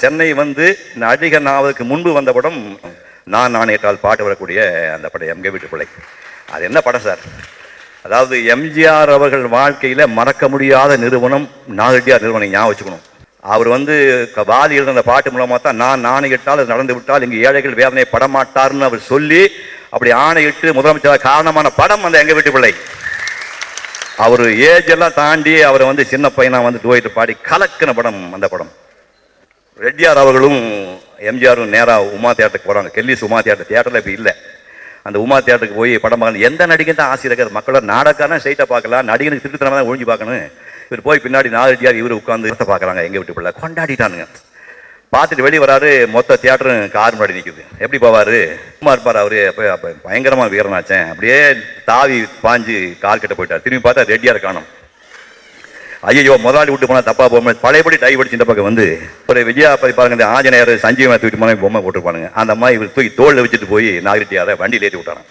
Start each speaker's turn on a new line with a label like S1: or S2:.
S1: சென்னை வந்து நடிகர் நாவதுக்கு முன்பு வந்த படம் நான் நாணயத்தால் பாட்டு வரக்கூடிய அந்த படம் எம்கே வீட்டு பிள்ளை அது என்ன படம் சார்? அதாவது எம்ஜிஆர் அவர்கள் வாழ்க்கையில் மறக்க முடியாத நிறுவனம் நாகட்டியார் நிறுவனம் ஞாபகம் வச்சுக்கணும். அவர் வந்து வாதி எழுதின பாட்டு மூலமாக தான் நான் நாணயிட்டால் அது நடந்து விட்டால் இங்கே ஏழைகள் வேதனை படமாட்டார்னு அவர் சொல்லி அப்படி ஆணையிட்டு முதலமைச்சர் காரணமான படம் அந்த எங்கள் வீட்டு பிள்ளை அவர் ஏஜ் எல்லாம் தாண்டி அவரை வந்து சின்ன பையனாக வந்து டூயிட்டு பாடி கலக்கின படம் அந்த படம். ரெட்டியார் அவர்களும் எம்ஜிஆரும் நேராக உமா தியேட்டருக்கு போகிறாங்க கெல்லிஸ் உமா தியேட்டர். தியேட்டரில் இப்போ இல்லை. அந்த உமா தியேட்டருக்கு போய் படம் பார்க்கணும். எந்த நடிகன் தான் ஆசை இருக்காது மக்களோட நாடகான ஸ்ட்ரைட்டாக பார்க்கலாம். நடிகனுக்கு திருத்தனமாக தான் ஒழிஞ்சு பார்க்கணும். இவர் போய் பின்னாடி நாகரியார் இவர் உட்காந்து இடத்த பார்க்குறாங்க. எங்கள் வீட்டு பிள்ளை. கொண்டாடிட்டானுங்க. பார்த்துட்டு வெளியே வராரு. மொத்த தியேட்டரும் கார் முன்னாடி நிற்குது எப்படி போவார்? சும்மா இருப்பார் அவரு. அப்போ பயங்கரமாக வீரனாச்சேன். அப்படியே தாவி பாஞ்சு கார் கிட்ட போயிட்டார். திரும்பி பார்த்தா ரெட்டியார் காணும். ஐயோ முதலாளி விட்டு போனால் தப்பா போகும். பழையபடி டை அடிச்சு இந்த பக்கம் வந்து ஒரு விஜயா போய் பாருங்க இந்த ஆஞ்சநேயர் சஞ்சீவன் தூக்கிட்டு போன பொம்மை போட்டுருப்பானுங்க. அந்த மாதிரி இவர் தூக்கி தோல்ல வச்சுட்டு போய் நாகரிட்டியாரை வண்டியில் ஏற்றி
S2: விட்டாங்க